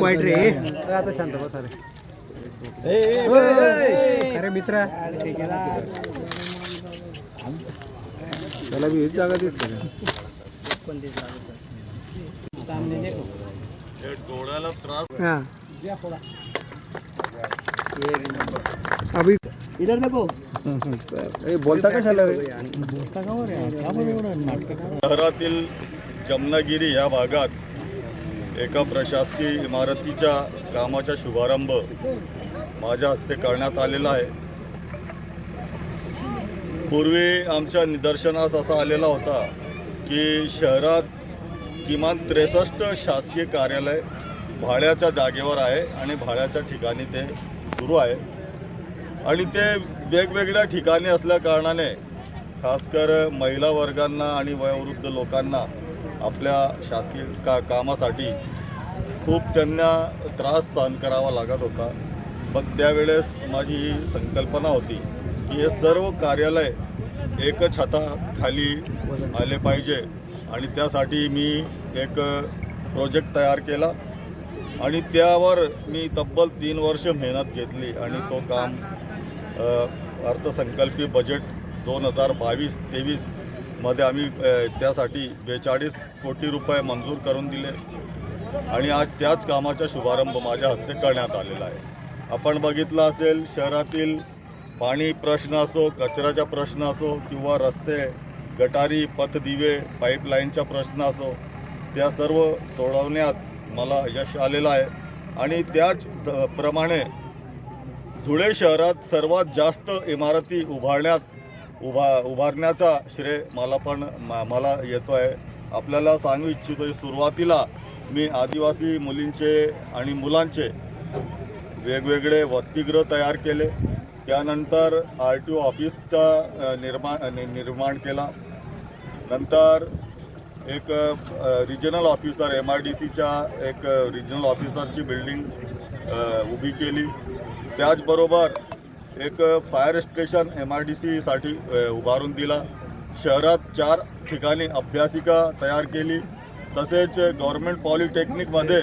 वाईट रे. आता शांत बसा रे अरे मित्रा. त्याला बी हीच जागा दिसते का? डोळ्याला त्रास हाँ. अभी इधर देखो. बोलता कशाला रे? शहरातील जमनागिरी या भागात एका प्रशासकीय इमारतीच्या कामाचा शुभारंभ माझ्या हस्ते करण्यात आलेला आहे. पूर्वी आमच्या निदर्शनास असा आलेला होता की शहरात किमान त्रेसष्ट शासकीय कार्यालय भाड्याच्या जागेवर आहे आणि भाड्याच्या ठिकाणी ते सुरू आहे. आणि ते वेगवेगळ्या ठिकाणी असल्या कारणाने खासकर महिला वर्गांना आणि वयोवृद्ध लोकांना आपल्या शासकीय का कामासाठी खूप त्यांना त्रास सहन करावा लागत होता. पण त्यावेळेस माझी ही संकल्पना होती की हे सर्व कार्यालय एक छताखाली आले पाहिजे आणि त्यासाठी मी एक प्रोजेक्ट तयार केला आणि त्यावर मी तब्बल तीन वर्ष मेहनत घेतली आणि तो काम अर्थसंकल्पी अर्थसंकल्पीय बजेट दोन हजार बावीस तेवीस मध्ये आम्ही त्यासाठी बेचाळीस कोटी रुपये मंजूर करून दिले. आणि आज त्याच कामाचा शुभारंभ माझ्या हस्ते करण्यात आलेला आहे. आपण बघितलं असेल शहरातील पाणी प्रश्न असो कचऱ्याचा प्रश्न असो किंवा रस्ते गटारी पथदिवे पाईपलाईनचा प्रश्न असो त्या सर्व सोडवण्यात मला यश आलेलं आहे. आणि त्याच द- प्रमाणे धुळे शहरात सर्वात जास्त इमारती उभारण्यात उभा उभारण्याचा श्रेय मला पण मा- मला येतो आहे आपल्याला सांगू इच्छितो सुरुवातीला मी आदिवासी मुलींचे आणि मुलांचे वेगवेगळे वसतिगृह तयार केले. त्यानंतर आर टी ओ ऑफिसचा निर्माण नि- निर्माण केला. नंतर एक regional officer M R D सीच्या एक रिजनल ऑफिसरची बिल्डिंग उभी केली. त्याचबरोबर एक fire station M R D सीसाठी उभारून दिला. शहरात चार ठिकाणी अभ्यासिका तयार केली. तसेच गव्हर्मेंट पॉलिटेक्निकमध्ये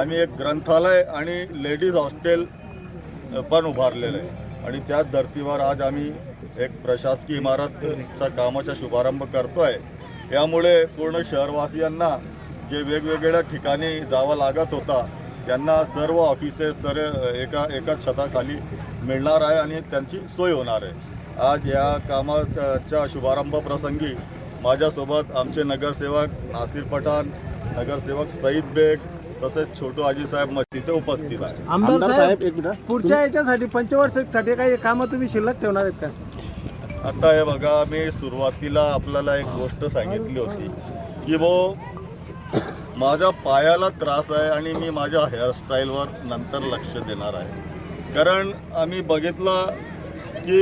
आम्ही एक ग्रंथालय आणि लेडीज हॉस्टेल पण उभारलेलं आहे. आणि त्याच धर्तीवर आज आम्ही एक प्रशासकीय इमारतचा कामाचा शुभारंभ करतो आहे यामुळे पूर्ण शहरवासियांना जे वेगवेगळ्या ठिकाणी जावं लागत होता त्यांना सर्व ऑफिसेस तर एका एका छताखाली मिळणार आहे आणि त्यांची सोय होणार आहे. आज या कामाच्या शुभारंभ प्रसंगी माझ्यासोबत आमचे नगरसेवक नासिर पठाण नगरसेवक सईद बेग तसेच छोटू आजीसाहेब म- तिथे उपस्थित आहे आमदार साहेब एक मिनिट पुढच्या याच्यासाठी पंचवर्षासाठी काही कामं तुम्ही शिल्लक ठेवणार आहेत का? आता हे बघा मी सुरुवातीला आपल्याला एक गोष्ट सांगितली होती की भाऊ माझ्या पायाला त्रास आहे आणि मी माझ्या हेअरस्टाईलवर नंतर लक्ष देणार आहे. कारण आम्ही बघितलं की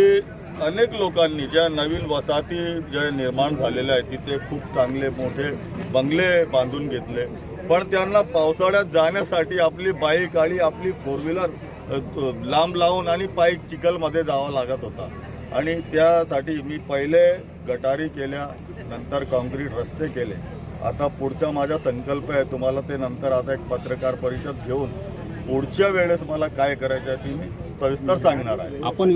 अनेक लोकांनी ज्या नवीन वसाहती ज्या निर्माण झालेल्या आहेत तिथे खूप चांगले मोठे बंगले बांधून घेतले. पण त्यांना पावसाळ्यात जाण्यासाठी आपली बाईक आणि आपली फोर व्हीलर लांब लावून आणि पाईक चिखलमध्ये जावं लागत होता. आणि त्यासाठी मी पहिले गटारी केल्या नंतर कॉन्क्रीट रस्ते केले. आता पुढचा माझा संकल्प आहे तुम्हाला ते नंतर आता एक पत्रकार परिषद घेऊन पुढच्या वेळेस मला काय करायचं आहे ती मी सविस्तर सांगणार आहे. आपण